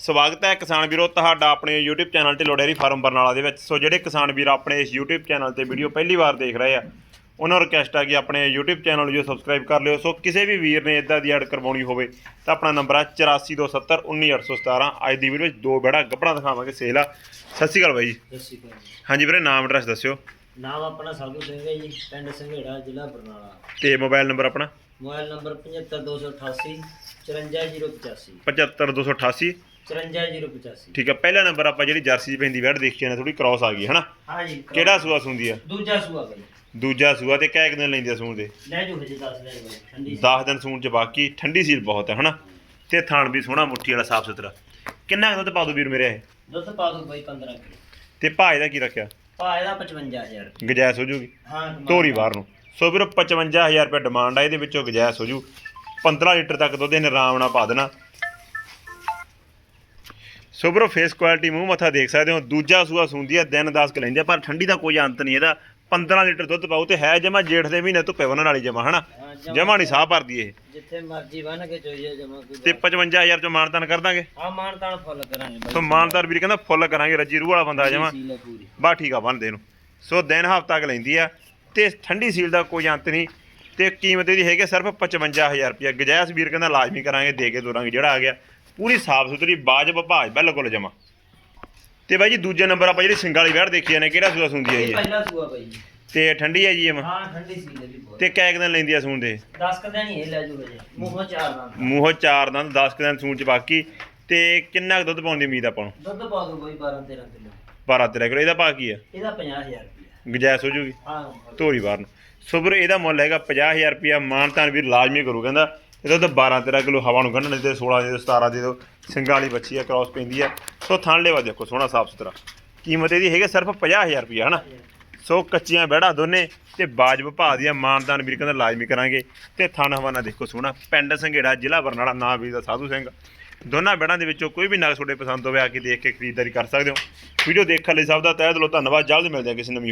ਸਵਾਗਤ ਹੈ ਕਿਸਾਨ ਵੀਰੋ ਤੁਹਾਡਾ ਆਪਣੇ YouTube ਚੈਨਲ ਤੇ ਲੋੜੇਰੀ ਫਾਰਮ ਬਰਨਾਲਾ ਦੇ ਵਿੱਚ। ਸੋ ਜਿਹੜੇ ਕਿਸਾਨ ਵੀਰ ਆਪਣੇ ਇਸ YouTube ਚੈਨਲ ਤੇ ਵੀਡੀਓ ਪਹਿਲੀ ਵਾਰ ਦੇਖ ਰਹੇ ਆ ਉਹਨਾਂ ਨੂੰ ਰਿਕਵੈਸਟ ਆ ਕਿ ਆਪਣੇ YouTube ਚੈਨਲ ਨੂੰ ਜੋ ਸਬਸਕ੍ਰਾਈਬ ਕਰ ਲਿਓ। ਸੋ ਕਿਸੇ ਵੀ ਵੀਰ ਨੇ ਇਦਾਂ ਦੀ ਐਡ ਕਰਵਾਉਣੀ ਹੋਵੇ ਤਾਂ ਆਪਣਾ ਨੰਬਰ ਆ 8427191817 ਅੱਜ ਦੀ ਵੀਡੀਓ ਵਿੱਚ ਦੋ ਬੜਾ ਗੱਪੜਾ ਦਿਖਾਵਾਂਗੇ ਸੇਲ ਆ। ਸਤਿ ਸ਼੍ਰੀ ਅਕਾਲ ਬਾਈ ਜੀ। ਸਤਿ ਸ਼੍ਰੀ ਅਕਾਲ ਜੀ। ਹਾਂਜੀ ਵੀਰੇ ਨਾਮ ਐਡਰੈਸ ਦੱਸਿਓ। ਨਾਮ ਆਪਣਾ ਸਾਧੂ ਸਿੰਘ ਹੈ ਜੀ ਪਿੰਡ ਸੰਘੇੜਾ ਜ਼ਿਲ੍ਹਾ ਬਰਨਾਲਾ। ਤੇ ਮੋਬਾਈਲ ਨੰਬਰ ਆਪਣਾ? ਮੋਬਾਈਲ ਨੰਬਰ 75288 54085 75288 54085 ਠੀਕ ਆ ਪਹਿਲਾ ਨੰਬਰ ਆਪਾਂ ਜਿਹੜੀ ਜਰਸੀ ਦੀ ਪੈਂਦੀ ਵੈਟ ਦੇਖੀ ਜਾਂਦੇ ਥੋੜੀ ਕ੍ਰਾਸ ਆ ਗਈ ਹੈ ਨਾ ਹਾਂ ਜੀ ਕਿਹੜਾ ਸੂਆ ਸੁੰਦੀ ਆ? ਦੂਜਾ ਸੂਆ ਬਈ। ਦੂਜਾ ਸੂਆ ਤੇ ਕਹਿ ਦਿਨ ਲੈਂਦੀ ਆ ਸੂਣ ਦੇ? ਲੈ ਜੋ ਹਜੇ ਦੱਸ ਲੈ ਬਈ ਠੰਡੀ 10 ਦਿਨ ਸੂਣ ਚ ਬਾਕੀ ਠੰਡੀ ਸੀਲ ਬਹੁਤ ਹੈ ਹਨਾ? ਤੇ ਥਾਣ ਵੀ ਸੋਹਣਾ ਮੁੱਠੀ ਵਾਲਾ ਸਾਫ਼ ਸੁਥਰਾ। ਕਿੰਨਾ ਦੁੱਧ ਪਾ ਦੋ ਵੀਰ ਮੇਰੇ ਇਹ? ਦੁੱਧ ਪਾ ਦੋ ਬਈ 15 ਕਿਲੋ। ਤੇ ਭਾਅ ਦਾ ਕੀ ਰੱਖਿਆ? ਪਾ ਇਹਦਾ 55000 ਗਜੈਸ ਹੋ ਜੂਗੀ? ਹਾਂ ਤੋਰੀ ਬਾਹਰ ਨੂੰ। ਸੋ ਵੀਰ 55000 ਰੁਪਏ ਡਿਮਾਂਡ ਆ ਇਹਦੇ ਵਿੱਚੋਂ ਗਜੈਸ ਹੋ ਜੂ। 15 ਲੀਟਰ ਤੱਕ ਦੁੱਧ ਇਹਨੇ ਆਰਾਮ ਨਾਲ ਪਾ ਦੇਣਾ। ਸੋ ਫੇਸ ਕੁਆਲਿਟੀ ਮੂੰਹ ਮੱਥਾ ਦੇਖ ਸਕਦੇ ਹੋ। ਦੂਜਾ ਸੂਆ ਸੁੰਦੀ ਆ ਦਿਨ 10 ਕ ਲੈਂਦੀ ਪਰ ਠੰਡੀ ਦਾ ਕੋਈ ਅੰਤ ਨਹੀਂ ਇਹਦਾ। 15 ਲੀਟਰ ਦੁੱਧ ਪਾਉ ਤੇ ਹੈ ਜਮਾ ਜੇਠ ਦੇ ਮਹੀਨੇ ਧੁੱਪੇ ਬੰਨਣ ਵਾਲੀ ਜਮਾ ਹਨਾ? ਹਾਂ, ਜਮਾ। ਨਹੀਂ ਸਾਹ ਭਰਦੀ ਇਹ। ਜਿੱਥੇ ਮਰਜ਼ੀ ਬਨ ਕੇ ਚੋਈਏ ਜਮਾ ਤੇ 55000 ਚੋਂ ਮਾਨਤਾਨ ਕਰ ਦਾਂਗੇ? ਹਾਂ ਮਾਨ ਤਾਨ ਫੁੱਲ ਕਰਾਂਗੇ ਬਈ। ਸੋ ਵੀਰ ਕਹਿੰਦਾ ਫੁੱਲ ਕਰਾਂਗੇ ਰੱਜੀ ਰੂਹ ਵਾਲਾ ਬੰਦਾ ਜਮਾ। ਹੈ ਬਾ ਠੀਕ ਆ ਬੰਦੇ ਨੂੰ ਸੋ ਦਿਨ ਹਫ਼ਤਾ ਕ ਲੈਂਦੀ ਆ ਤੇ ਠੰਡੀ ਸੀਲ ਦਾ ਕੋਈ ਅੰਤ ਨਹੀਂ। ਤੇ ਕੀਮਤ ਇਹਦੀ ਹੈਗੀ ਸਿਰਫ 55000 ਰੁਪਏ ਗਜੈਸ ਵੀਰ ਕਹਿੰਦਾ ਲਾਜ਼ਮੀ ਕਰਾਂਗੇ ਦੇ ਕੇ ਦੋਰਾਂਗੇ ਜਿਹੜਾ ਆ ਗਿਆ। ਪੂਰੀ ਸਾਫ਼ ਸੁਥਰੀ ਬਾਜਬ ਭਾਜ ਬਿਲਕੁਲ ਜਮਾ। ਤੇ ਬਾਈ ਜੀ ਦੂਜੇ ਨੰਬਰ ਆਪਾਂ ਜਿਹੜੀ ਸਿੰਗਾਂ ਵਾਲੀ ਵੈੜ ਦੇਖੀ ਜਾਂਦੇ ਕਿਹੜਾ ਸੂਆ ਸੁੰਦੀ ਹੈ ਇਹ ਜੀ? ਇਹ? ਪਹਿਲਾ ਸੂਆ ਬਈ ਤੇ ਠੰਡੀ ਹੈ ਜੀ ਇਹ ਹਾਂ ਠੰਡੀ ਸੀਲ ਹੈ ਵੀ ਬਹੁਤ। ਤੇ ਕੈਕ ਦਿਨ ਲੈਂਦੀ ਆ ਸੂਣ ਦੇ? 10 ਕਦਾਂ ਨਹੀਂ ਇਹ ਲੈ ਜੂ। ਹਜੇ ਮੂੰਹੋਂ ਚਾਰ ਦਾ ਮੂੰਹੋਂ ਚਾਰ ਦੰਦ 10 ਕੁ ਦਿਨ ਸੂਣ ਚ ਬਾਕੀ। ਤੇ ਕਿੰਨਾ ਕੁ ਦੁੱਧ ਪਾਉਣ ਦੀ ਉਮੀਦ ਆਪਾਂ ਨੂੰ? ਦੁੱਧ ਪਾ ਦੋ ਬਈ 12 13 ਕਿਲੋ। 12 13 ਕਿਲੋ ਇਹਦਾ ਭਾਅ ਕੀ ਆ? ਇਹਦਾ 50000 ਰੁਪਇਆ। ਗਜੈਸ ਹੋ ਜੂਗੀ? ਹਾਂ ਧੋਰੀ ਬਾਹਰ ਨੂੰ। ਸੋ ਵੀਰ ਇਹਦਾ ਮੁੱਲ ਹੈਗਾ 50000 ਰੁਪਿਆ ਮਾਨਤਾਨ ਵੀਰ ਲਾਜ਼ਮੀ ਕਰੂ ਕਹਿੰਦਾ ਇਹਦਾ ਤਾਂ 12 13 ਕਿਲੋ ਹਵਾ ਨੂੰ ਕੱਢਣ ਦੇ 16 ਦੇ ਦਿਓ, 17 ਦੇ ਦਿਓ ਸਿੰਗਾਂ ਵਾਲੀ ਬੱਚੀ ਆ ਕ੍ਰਾਸ ਪੈਂਦੀ ਆ। ਸੋ ਥਣ ਲੇਵਾ ਦੇਖੋ ਸੋਹਣਾ ਸਾਫ਼ ਸੁਥਰਾ। ਕੀਮਤ ਇਹਦੀ ਹੈਗੀ ਸਿਰਫ 50000 ਰੁਪਿਆ ਹਨਾ? ਸੋ ਕੱਚੀਆਂ ਬਹਿੜਾ ਦੋਨੇ ਤੇ ਬਾਜ ਭਾਅ ਦੀਆਂ ਮਾਨਦਾਨ ਵੀਰ ਕਹਿੰਦਾ ਲਾਜ਼ਮੀ ਕਰਾਂਗੇ। ਤੇ ਥਣ ਹਵਾਨਾ ਦੇਖੋ ਸੋਹਣਾ। ਪਿੰਡ ਸੰਘੇੜਾ ਜ਼ਿਲ੍ਹਾ ਬਰਨਾਲਾ ਨਾਂ ਵੀ ਦਾ ਸਾਧੂ ਸਿੰਘ। ਦੋਨਾਂ ਬੈੜਾਂ ਦੇ ਵਿੱਚੋਂ ਕੋਈ ਵੀ ਨਗ ਤੁਹਾਡੇ ਪਸੰਦ ਹੋਵੇ ਆ ਕੇ ਦੇਖ ਕੇ ਖਰੀਦਦਾਰੀ ਕਰ ਸਕਦੇ ਹੋ। ਵੀਡੀਓ ਦੇਖਣ ਲਈ ਸਭ ਦਾ ਤਹਿ ਦਿਲੋਂ ਧੰਨਵਾਦ। ਜਲਦ ਮਿਲਦੇ ਹਾਂ ਕਿਸੇ ਨਵੀਂ